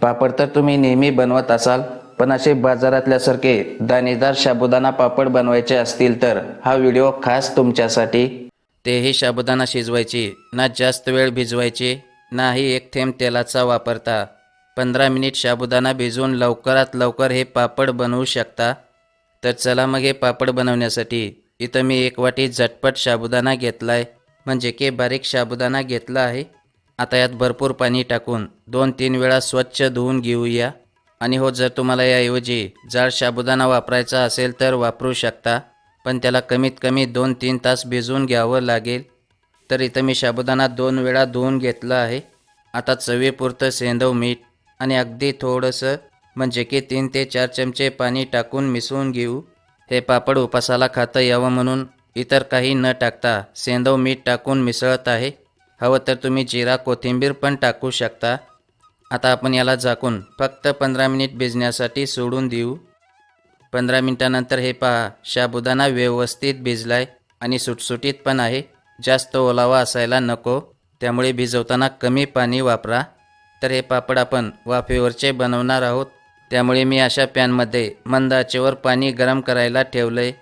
पापड तर तुम्ही नेहमी बनवत असाल पण असे बाजारातल्यासारखे दाणेदार साबुदाणा पापड बनवायचे असतील तर हा व्हिडिओ खास तुमच्यासाठी. तेही साबुदाणा शिजवायची ना जास्त वेळ भिजवायची नाही एक थेंब तेलाचा वापरता. पंधरा मिनिट साबुदाणा भिजवून लवकरात लवकर हे पापड बनवू शकता. तर चला मग हे पापड बनवण्यासाठी इथं मी एक वाटी झटपट साबुदाणा म्हणजे घेतला आहे म्हणजे की बारीक साबुदाणा घेतला आहे. आता यात भरपूर पाणी टाकून दोन तीन वेळा स्वच्छ धुवून घेऊया. आणि हो जर तुम्हाला याऐवजी जाड साबुदाणा वापरायचा असेल तर वापरू शकता पण त्याला कमीत कमी दोन तीन तास भिजवून घ्यावं लागेल. तर इथं मी साबुदाणा दोन वेळा धुवून घेतला आहे. आता चवीपुरतं सेंदव मीठ आणि अगदी थोडंसं म्हणजे की तीन ते चार चमचे पाणी टाकून मिसळून घेऊ. हे पापड उपासाला खाता यावं म्हणून इतर काही न टाकता सेंदव मीठ टाकून मिसळत आहे. हवं तर तुम्ही जिरा कोथिंबीर पण टाकू शकता. आता आपण याला झाकून फक्त पंधरा मिनिट भिजण्यासाठी सोडून देऊ. पंधरा मिनिटानंतर हे पहा शाबुदाना व्यवस्थित भिजलाय आणि सुटसुटीत पण आहे. जास्त ओलावा असायला नको त्यामुळे भिजवताना कमी पाणी वापरा. तर हे पापड आपण वाफेवरचे बनवणार आहोत. त्यामुळे मी अशा पॅनमध्ये मंद आचेवर पाणी गरम करायला ठेवलंय.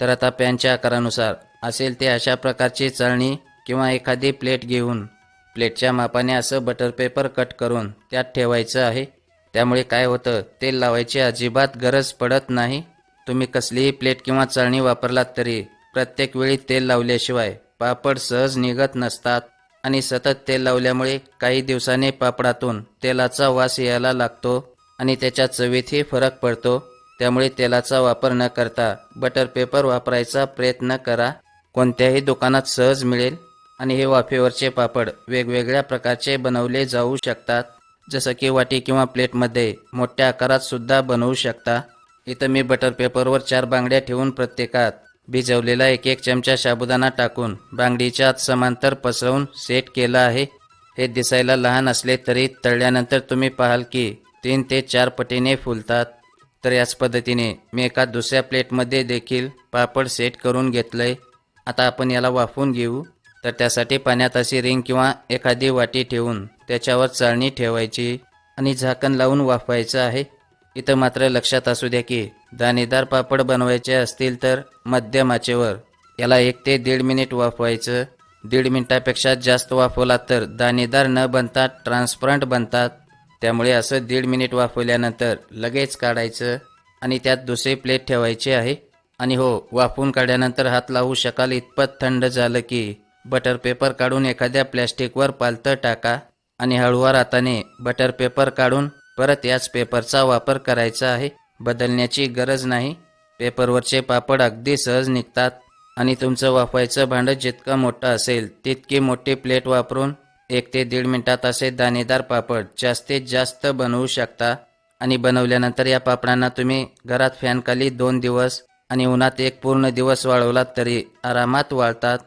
तर आता पॅनच्या आकारानुसार असेल ते अशा प्रकारची चाळणी किंवा एखादी प्लेट घेऊन प्लेटच्या मापाने असं बटर पेपर कट करून त्यात ठेवायचं आहे. त्यामुळे काय होतं तेल लावायची अजिबात गरज पडत नाही. तुम्ही कसलीही प्लेट किंवा चाळणी वापरलात तरी प्रत्येक वेळी तेल लावल्याशिवाय पापड सहज निघत नसतात. आणि सतत तेल लावल्यामुळे काही दिवसांनी पापडातून तेलाचा वास यायला लागतो आणि त्याच्या चवीतही फरक पडतो. त्यामुळे तेलाचा वापर न करता बटर पेपर वापरायचा प्रयत्न करा. कोणत्याही दुकानात सहज मिळेल. आणि हे वाफेवरचे पापड वेगवेगळ्या प्रकारचे बनवले जाऊ शकतात. जसं की वाटी किंवा प्लेटमध्ये मोठ्या आकारात सुद्धा बनवू शकता. इथं मी बटर पेपरवर चार बांगड्या ठेवून प्रत्येकात भिजवलेला एक एक चमचा साबुदाणा टाकून बांगडीच्या आत समांतर पसरवून सेट केलं आहे. हे दिसायला लहान असले तरी तळल्यानंतर तुम्ही पाहाल की तीन ते चार पटीने फुलतात. तर याच पद्धतीने मी एका दुसऱ्या प्लेटमध्ये देखील पापड सेट करून घेतलंय. आता आपण याला वाफवून घेऊ. तर त्यासाठी पाण्यात अशी रिंग किंवा एखादी वाटी ठेवून त्याच्यावर चाळणी ठेवायची आणि झाकण लावून वाफवायचं आहे. इथं मात्र लक्षात असू द्या की दाणेदार पापड बनवायचे असतील तर मध्यम आचेवर याला एक ते दीड मिनिट वाफवायचं. दीड मिनिटापेक्षा जास्त वाफवला तर दाणेदार न बनतात ट्रान्सपरंट बनतात. त्यामुळे असं दीड मिनिट वाफवल्यानंतर लगेच काढायचं आणि त्यात दुसरी प्लेट ठेवायची आहे. आणि हो वाफवून काढल्यानंतर हात लावू शकाल इतपत थंड झालं की बटर पेपर काढून एखाद्या प्लॅस्टिकवर पालतं टाका आणि हळूवार हाताने बटर पेपर काढून परत याच पेपरचा वापर करायचा आहे. बदलण्याची गरज नाही. पेपरवरचे पापड अगदी सहज निघतात आणि तुमचं वाफवायचं भांडं जितकं मोठं असेल तितकी मोठी प्लेट वापरून एक ते दीड मिनिटात असे दाणेदार पापड जास्तीत जास्त बनवू शकता. आणि बनवल्यानंतर या पापडांना तुम्ही घरात फॅनखाली दोन दिवस आणि उन्हात एक पूर्ण दिवस वाळवलात तरी आरामात वाळतात.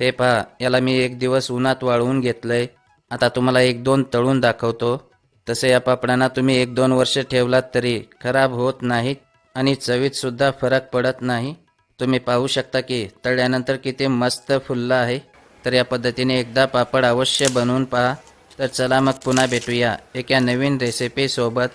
हे पहा याला मी एक दिवस उन्हात वाळवून घेतलंय. आता तुम्हाला एक दोन तळून दाखवतो. तसे या पापडांना तुम्ही एक दोन वर्ष ठेवलात तरी खराब होत नाहीत आणि चवीत सुद्धा फरक पडत नाही. तुम्ही पाहू शकता की तळल्यानंतर किती मस्त फुललं आहे. तर या पद्धतीने एकदा पापड अवश्य बनवून पहा. तर चला मग पुन्हा भेटूया एका नवीन रेसिपीसोबत